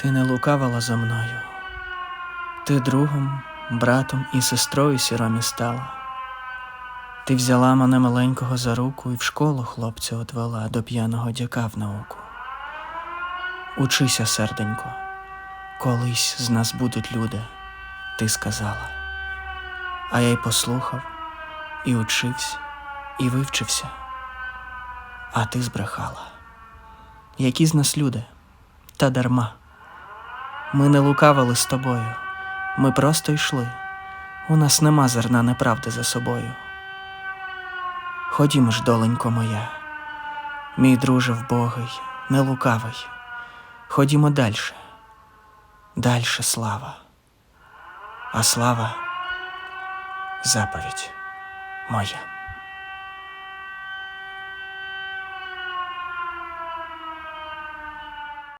Ти не лукавила за мною, ти другом, братом і сестрою сіромі стала. Ти взяла мене маленького за руку і в школу хлопця отвела до п'яного дяка в науку. Учися, серденько, колись з нас будуть люди, ти сказала. А я й послухав, і учився, і вивчився, а ти збрехала. Які з нас люди, та дарма. Ми не лукавили з тобою, ми просто йшли. У нас нема зерна неправди за собою. Ходімо ж, доленько моя, мій друже вбогий, не лукавий. Ходімо дальше, дальше слава. А слава заповідь моя.